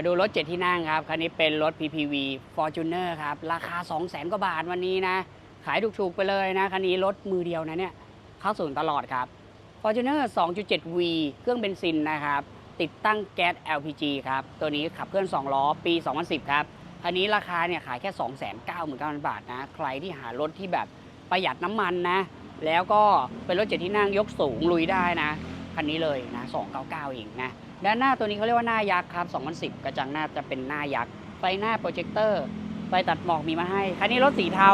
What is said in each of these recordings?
มาดูรถเจ็ดที่นั่งครับ คันนี้เป็นรถ PPV Fortuner ครับ ราคา 2 0 0 0 0 0กว่าบาทวันนี้นะ ขายถูกๆไปเลยนะ คันนี้รถมือเดียวนะเนี่ย เข้าศูนย์ตลอดครับ Fortuner 2.7V เครื่องเบนซินนะครับ ติดตั้งแก๊ส LPG ครับ ตัวนี้ขับเคลื่อน 2 ล้อ ปี 2010 ครับ คันนี้ราคาเนี่ยขายแค่ 299,000 บาทนะ ใครที่หารถที่แบบประหยัดน้ำมันนะ แล้วก็เป็นรถเจ็ดที่นั่งยกสูงลุยได้นะ คันนี้เลยนะ 299 เองนะ ด้านหน้าตัวนี้เขาเรียกว่าหน้ายักษ์ครับ 2010 กระจังหน้าจะเป็นหน้ายักษ์ ไฟหน้าโปรเจคเตอร์ ไฟตัดหมอกมีมาให้ คันนี้รถสีเทา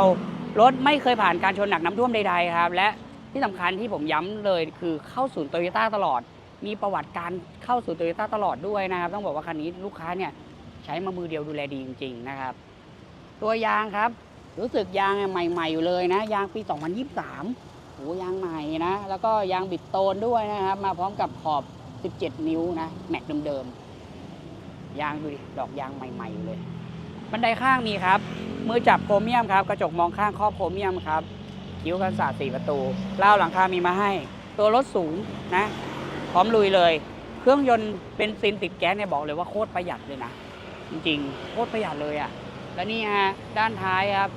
รถไม่เคยผ่านการชนหนักน้ำท่วมใดๆครับ และที่สำคัญที่ผมย้ำเลยคือเข้าศูนย์โตโยต้าตลอด มีประวัติการเข้าศูนย์โตโยต้าตลอดด้วยนะครับ ต้องบอกว่าคันนี้ลูกค้าเนี่ยใช้มามือเดียวดูแลดีจริง ๆ นะครับ ตัวยางครับ รู้สึกยางใหม่ ๆ อยู่เลยนะ ยางปี 2023 ยางใหม่นะ แล้วก็ยางบิดโตนด้วยนะครับ มาพร้อมกับขอบ 17 นิ้วนะ แม็กเดิมๆ ยางดูดิ ดอกยางใหม่ๆเลย บันไดข้างมีครับ มือจับโครเมียมครับ กระจกมองข้างครอบโครเมียมครับ คิ้วกันศาสตร์สี่ประตูเล่าวหลังคามีมาให้ ตัวรถสูงนะ พร้อมลุยเลย เครื่องยนต์เป็นซินติดแก๊สเนี่ยบอกเลยว่าโคตรประหยัดเลยนะ จริงๆ โคตรประหยัดเลยอะ่ะ แล้วนี่ฮะ ด้านท้ายครับ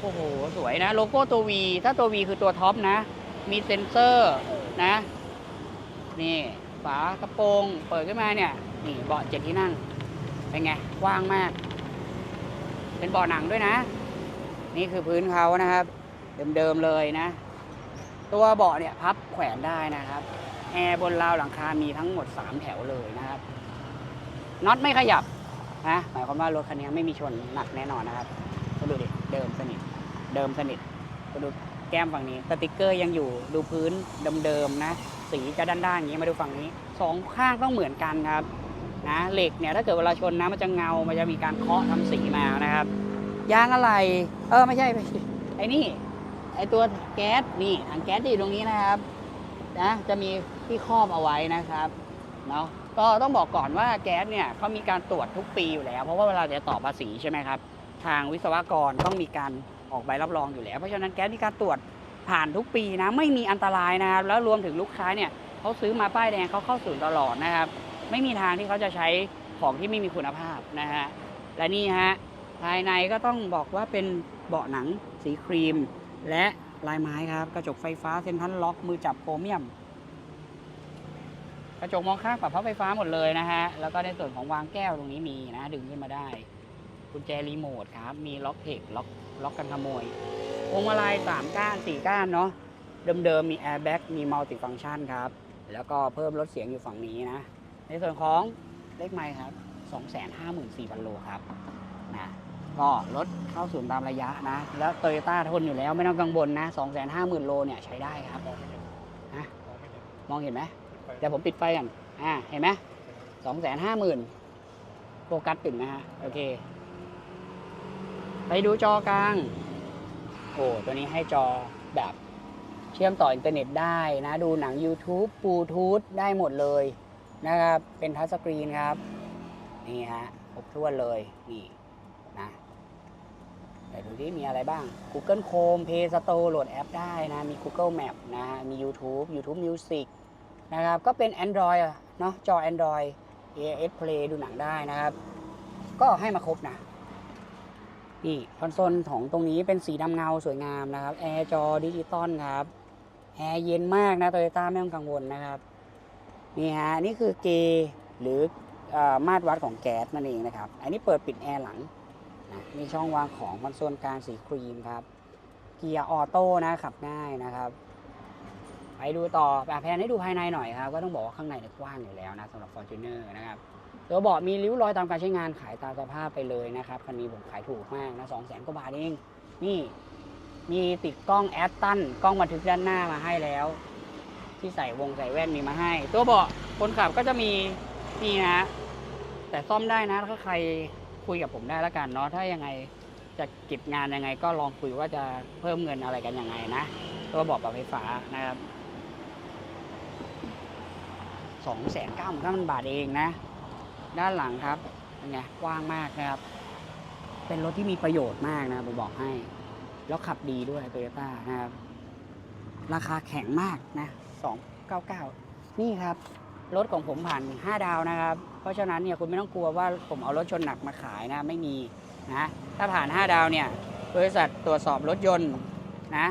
โอ้โห สวยนะ โลโก้ตัว V ถ้าตัว V คือตัวท็อปนะ มีเซ็นเซอร์นะ นี่ฝากระโปรง เปิดขึ้นมาเนี่ย นี่เบาะเจ็ดที่นั่ง เป็นไงกว้างมาก เป็นเบาะหนังด้วยนะ นี่คือพื้นเขานะครับ เดิมๆเลยนะ ตัวเบาะเนี่ยพับแขวนได้นะครับ แอร์บนราวหลังคา มีทั้งหมด 3 แถวเลยนะครับ น็อตไม่ขยับนะ หมายความว่ารถคันนี้ไม่มีชนหนักแน่นอนนะครับ เดิมสนิท เดิมสนิทก็ดูแก้มฝั่งนี้สติกเกอร์ยังอยู่ดูพื้นเดิมๆนะ สีจะด้านๆอย่างนี้มาดูฝั่งนี้สองข้างต้องเหมือนกันครับนะเหล็กเนี่ยถ้าเกิดเวลาชนนะมันจะเงา มันจะมีการเคาะทำสีมานะครับยางอะไร เออไม่ใช่ไอ้นี่ไอตัวแก๊สนี่ถังแก๊สที่อยู่ตรงนี้นะครับนะจะมีที่ครอบเอาไว้นะครับเนาะก็ต้องบอกก่อนว่าแก๊สเนี่ยเขามีการตรวจทุกปีอยู่แล้ว เพราะว่าเวลาจะต่อภาษีใช่ไหมครับ ทางวิศวกรต้องมีการออกใบรับรองอยู่แล้ว เพราะฉะนั้นแก๊สมีการตรวจผ่านทุกปีนะไม่มีอันตรายนะครับแล้วรวมถึงลูกค้าเนี่ยเขาซื้อมาป้ายแดงเขาเข้าศูนย์ตลอดนะครับไม่มีทางที่เขาจะใช้ของที่ไม่มีคุณภาพนะฮะและนี่ฮะภายในก็ต้องบอกว่าเป็นเบาะหนังสีครีม และลายไม้ครับ กระจกไฟฟ้าเซ็นทรัลล็อกมือจับโครเมียม กระจกมองข้างปรับพับไฟฟ้าหมดเลยนะฮะแล้วก็ในส่วนของวางแก้วตรงนี้มีนะดึงขึ้นมาได้ กุญแจรีโมทครับ มีล็อกเทคล็อกล็อกกันขโมยพวงมาลัยสามก้านสี่ก้านเนาะเดิมๆมีแอร์แบ็กมีมัลติฟังชันครับ แล้วก็เพิ่มลดเสียงอยู่ฝั่งนี้นะ ในส่วนของเลขไมค์ครับ254,000 โลครับนะก็รถเข้าศูนย์ตามระยะนะ แล้วโตโยต้าทนอยู่แล้วไม่ต้องกังวลนะ 250,000 โลเนี่ยใช้ได้ครับนะมองเห็นไหมเดี๋ยวผมปิดไฟก่อนอ่าเห็นไหม250,000โฟกัสติดนะฮะโอเค ไปดูจอกลาง โอ้ตัวนี้ให้จอแบบเชื่อมต่ออินเทอร์เน็ตได้นะ ดูหนัง YouTube บลูทูธได้หมดเลยนะครับ เป็นทัชสกรีนครับ นี่ฮะครบถ้วนเลย นี่นะแต่ดูที่มีอะไรบ้าง Google Chrome Play Store โหลดแอปได้นะ มี Google Map นะมี YouTube YouTube Music นะครับ ก็เป็น Android เนาะจอ Android AS Play ดูหนังได้นะครับ ก็ให้มาครบนะ นี่คอนโซลของตรงนี้เป็นสีดำเงาสวยงามนะครับแอร์จอดิจิตอลครับแอร์เย็นมากนะโตโยต้าไม่ต้องกังวลนะครับนี่ฮะนี่คือเกย์หรืออมาตรวัดของแก๊สนั่นเองนะครับ อันนี้เปิดปิดแอร์หลังนะมีช่องวางของคอนโซลกลางสีครีมครับ เกียร์ออโต้นะขับง่ายนะครับ ไปดูต่อแบบแพนให้ดูภายในหน่อยครับ ก็ต้องบอกว่าข้างในเนี่ยกว้างอยู่แล้วนะสำหรับ Fortuner นะครับ ตัวเบาะมีริ้วรอยตามการใช้งานขายตามสภาพไปเลยนะครับคันนี้ผมขายถูกมากนะสองแสนกว่าบาทเองนี่มีติดกล้องแอดตันกล้องบันทึกด้านหน้ามาให้แล้ว ที่ใส่วงใส่แว่นมีมาให้ ตัวเบาะคนขับก็จะมีนี่นะแต่ซ่อมได้นะถ้าใครคุยกับผมได้ล้วกันเนาะถ้ายังไงจะเก็บงานยังไง ก็ลองคุยว่าจะเพิ่มเงินอะไรกันยังไงนะตัวเบาะปรับไฟฟ้านะครับสองแสนเก้าหมื่นเก้าพันบาทเองนะ ด้านหลังครับเป็นไงกว้างมากนะครับ เป็นรถที่มีประโยชน์มากนะผมบอกให้ แล้วขับดีด้วยโตโยต้านะครับ ราคาแข็งมากนะ299 นี่ครับ รถของผมผ่าน 5 ดาวนะครับ เพราะฉะนั้นเนี่ยคุณไม่ต้องกลัวว่าผมเอารถชนหนักมาขายนะ ไม่มีนะถ้าผ่าน 5 ดาวเนี่ยบริษัทตรวจสอบรถยนต์นะ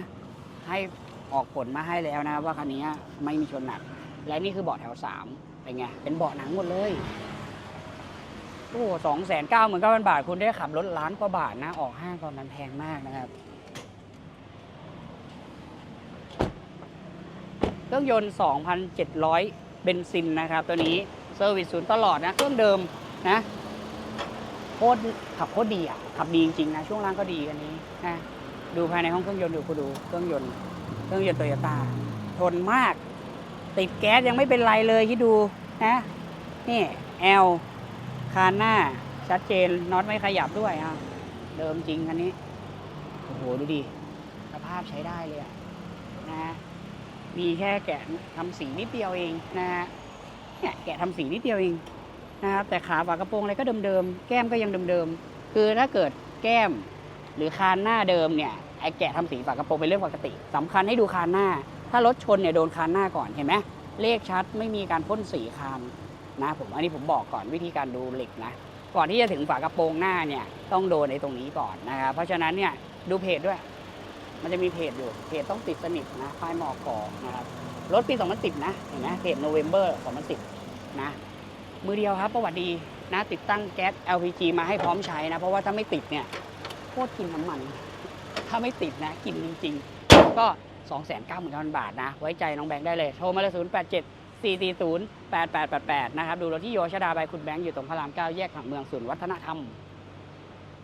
ให้ออกผลมาให้แล้วนะ ว่าคันนี้ไม่มีชนหนัก และนี่คือเบาะแถว 3 เป็นไง เป็นเบาะหนังหมดเลย โอ้สองแสนเก้าหมื่นเก้าพันบาท คุณได้ขับรถล้านกว่าบาทนะ ออกห้างตอนนั้นแพงมากนะครับ เครื่องยนต์ 2,700 เบนซินนะครับ ตัวนี้เซอร์วิสศูนย์ตลอดนะ เครื่องเดิมนะโคตรขับโคตรดีอะ ขับดีจริงๆนะ ช่วงล่างก็ดีอันนี้นะดูภายในห้องเครื่องยนต์ดูคุณดูเครื่องยนต์เครื่องยนต์โตโยต้าทนมาก ติดแก๊สยังไม่เป็นไรเลยคิดดูนะนี่แอล คานหน้าชัดเจนน็อตไม่ขยับด้วยอะเดิมจริงคันนี้ โอ้โห ดูดิสภาพใช้ได้เลยนะมีแค่แกะทำสีนิดเดียวเองนะฮะเนี่ยแกะทำสีนิดเดียวเองนะครับแต่ขาฝากระโปรงอะไรก็เดิมๆ แก้มก็ยังเดิมๆ คือถ้าเกิดแก้มหรือคานหน้าเดิมเนี่ยไอ้แกะทำสีฝากระโปรงเป็นเรื่องปกติสำคัญให้ดูคานหน้า ถ้ารถชนเนี่ยโดนคานหน้าก่อนเห็นไหมเลขชัดไม่มีการพ่นสีคาน นะผมอันนี้ผมบอกก่อนวิธีการดูเหล็กนะก่อนที่จะถึงฝากระโปรงหน้าเนี่ยต้องโดนในตรงนี้ก่อนนะครับเพราะฉะนั้นเนี่ยดูเพจด้วย มันจะมีเพจอยู่เพจต้องติดสนิทนะป้ายหมอกอนะครับรถปี 2010 นะเห็นไหมเพจ November 2010 นะ มือเดียวครับประวัติดีนะติดตั้งแก๊ส LPG มาให้พร้อมใช้นะ เพราะว่าถ้าไม่ติดเนี่ยโคตรกินน้ำมัน ถ้าไม่ติดนะ กินจริง ๆ ก็ 299,000 บาทนะ ไว้ใจน้องแบงค์ได้เลย โทรมาเลย 087 440 8888 นะครับ ดูรถที่โยชดาบายคุณแบงค์อยู่ตรงพระราม 9 แยกผังเมืองศูนย์วัฒนธรรม